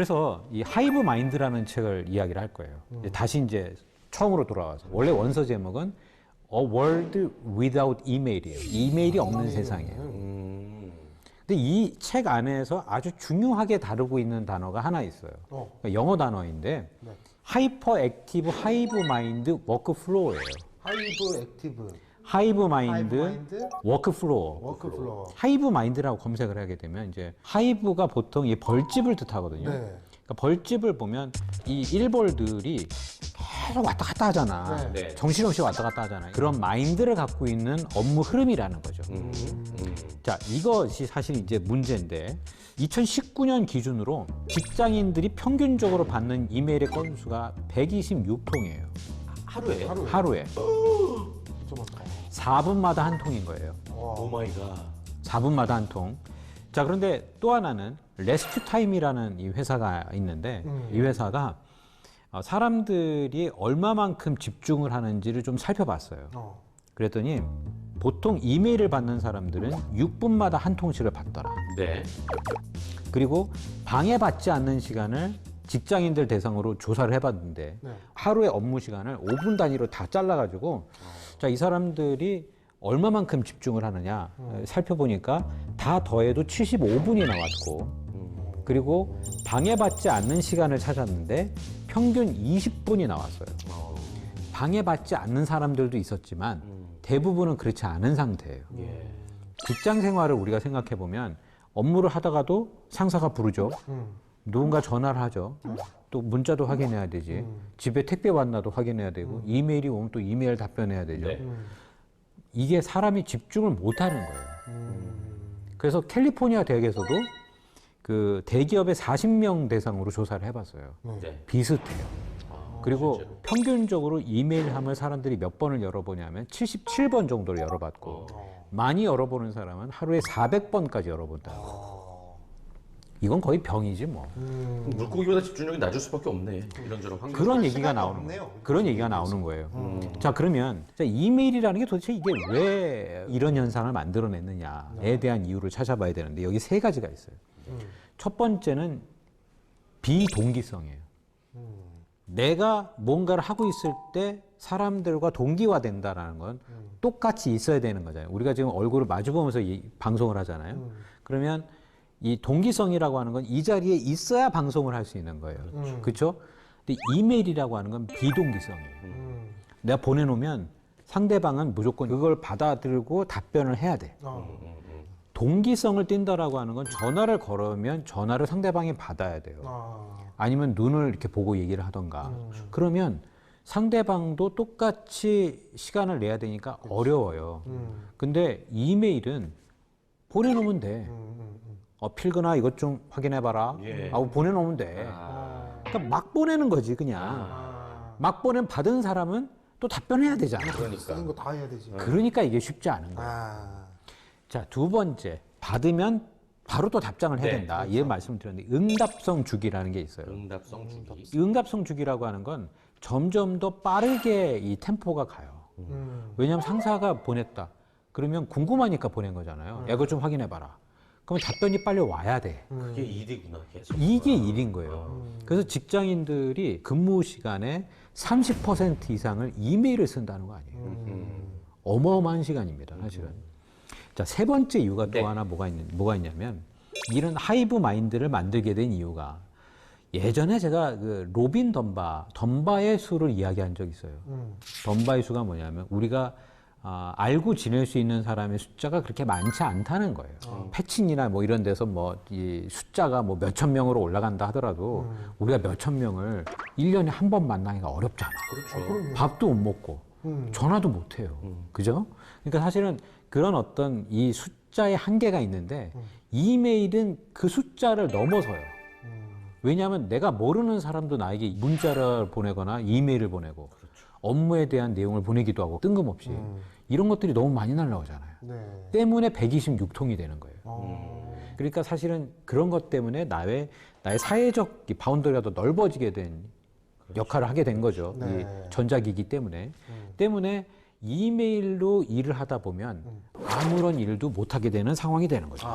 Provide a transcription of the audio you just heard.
그래서 이 하이브 마인드라는 책을 이야기를 할 거예요. 이제 다시 이제 처음으로 돌아와서 원래 원서 제목은 A World Without Email이에요. 이메일이 없는 세상이에요. 음. 근데 이 책 안에서 아주 중요하게 다루고 있는 단어가 하나 있어요. 어. 그러니까 영어 단어인데 네. 하이퍼 액티브 하이브 마인드 워크 플로어예요. 하이브 액티브 하이브 하이브 마인드 마인드 워크 플로어. 워크 플로어. 하이브 마인드라고 검색을 하게 되면 이제 하이브가 보통 이 벌집을 뜻하거든요. 네. 그러니까 벌집을 보면 이 일벌들이 계속 왔다 갔다 하잖아. 네. 정신없이 왔다 갔다 하잖아요. 그런 마인드를 갖고 있는 업무 흐름이라는 거죠. 음. 음. 자, 이것이 사실 이제 문제인데 2019년 기준으로 직장인들이 평균적으로 받는 이메일의 건수가 126통이에요. 하루에. 하루에 하루에. 좀 많다. 4분마다 한 통인 거예요. 와. 오 마이 갓. 4분마다 한 통. 자, 그런데 또 하나는 레스큐 타임이라는 이 회사가 있는데 음. 이 회사가 어, 사람들이 얼마만큼 집중을 하는지를 좀 살펴봤어요. 어. 그랬더니 보통 이메일을 받는 사람들은 6분마다 한 통씩을 받더라. 네. 그리고 방해받지 않는 시간을 직장인들 대상으로 조사를 해봤는데 네. 하루의 업무 시간을 5분 단위로 다 잘라가지고 자 이 사람들이 얼마만큼 집중을 하느냐 어, 살펴보니까 다 더해도 75분이 나왔고 그리고 방해받지 않는 시간을 찾았는데 평균 20분이 나왔어요. 어. 방해받지 않는 사람들도 있었지만 대부분은 그렇지 않은 상태예요. 예. 직장 생활을 우리가 생각해 보면 업무를 하다가도 상사가 부르죠. 음. 누군가 전화를 하죠. 또 문자도 확인해야 되지. 집에 택배 왔나도 확인해야 되고 이메일이 오면 또 이메일 답변해야 되죠. 네. 음. 이게 사람이 집중을 못 하는 거예요. 음. 그래서 캘리포니아 대학에서도 그 대기업의 40명 대상으로 조사를 해봤어요. 네. 비슷해요. 아, 그리고 실제로. 평균적으로 이메일 함을 사람들이 몇 번을 열어보냐면 77번 정도를 열어봤고 어. 많이 열어보는 사람은 하루에 400번까지 열어본다. 어. 이건 거의 병이지 뭐. 음. 물고기보다 집중력이 낮을 수밖에 없네. 이런저런 환경. 그런 얘기가 나오는 없네요. 거예요. 그런 얘기가 나오는 거예요. 자 그러면 자, 이메일이라는 게 도대체 이게 왜 이런 현상을 만들어냈느냐에 대한 이유를 찾아봐야 되는데 여기 세 가지가 있어요. 음. 첫 번째는 비동기성이에요. 내가 뭔가를 하고 있을 때 사람들과 동기화 된다라는 건 똑같이 있어야 되는 거잖아요. 우리가 지금 얼굴을 마주보면서 이 방송을 하잖아요. 그러면 이 동기성이라고 하는 건 이 자리에 있어야 방송을 할 수 있는 거예요. 음. 그렇죠? 근데 이메일이라고 하는 건 비동기성이에요. 음. 내가 보내놓으면 상대방은 무조건 그걸 받아들고 답변을 해야 돼. 어. 동기성을 띈다라고 하는 건 전화를 걸으면 전화를 상대방이 받아야 돼요. 아. 아니면 눈을 이렇게 보고 얘기를 하던가. 음. 그러면 상대방도 똑같이 시간을 내야 되니까 어려워요. 음. 근데 이메일은 보내놓으면 돼. 음. 음. 음. 어, 필거나 이것 좀 확인해봐라. 예. 하고 보내놓으면 돼. 아. 그러니까 막 보내는 거지, 그냥. 아. 막 보낸 받은 사람은 또 답변해야 되잖아. 그러니까. 쓰는 거 다 해야 되지. 그러니까 이게 쉽지 않은 거야. 아. 자, 두 번째. 받으면 바로 또 답장을 해야 네, 된다. 이 말씀을 드렸는데 응답성 주기라는 게 있어요. 응답성 주기. 이 응답성 주기라고 하는 건 점점 더 빠르게 이 템포가 가요. 음. 왜냐하면 상사가 보냈다. 그러면 궁금하니까 보낸 거잖아요. 야, 이거 좀 확인해 봐라. 그럼 답변이 빨리 와야 돼. 그게 일이구나 계속. 이게 일인 거예요. 그래서 직장인들이 근무 시간에 30% 이상을 이메일을 쓴다는 거 아니에요. 음. 어마어마한 시간입니다, 사실은. 자, 세 번째 이유가 네. 또 하나 뭐가, 있는, 뭐가 있냐면, 이런 하이브 마인드를 만들게 된 이유가 예전에 제가 그 로빈 덤바, 덤바의 수를 이야기한 적이 있어요. 음. 덤바의 수가 뭐냐면 우리가 아, 알고 지낼 수 있는 사람의 숫자가 그렇게 많지 않다는 거예요. 패친이나 뭐 이런 데서 뭐 이 숫자가 뭐 몇천 명으로 올라간다 하더라도 우리가 몇천 명을 일년에 한 번 만나기가 어렵잖아. 그렇죠. 밥도 못 먹고 음. 전화도 못 해요. 그죠? 그러니까 사실은 그런 어떤 이 숫자의 한계가 있는데 이메일은 그 숫자를 넘어서요. 왜냐하면 내가 모르는 사람도 나에게 문자를 보내거나 이메일을 보내고 업무에 대한 내용을 보내기도 하고 뜬금없이 이런 것들이 너무 많이 날라오잖아요. 네. 때문에 126통이 되는 거예요. 어. 그러니까 사실은 그런 것 때문에 나의 나의 사회적 이 바운더리가 더 넓어지게 된 역할을 하게 된 거죠. 네. 이 전자기기 때문에 때문에 이메일로 일을 하다 보면 아무런 일도 못 하게 되는 상황이 되는 거죠.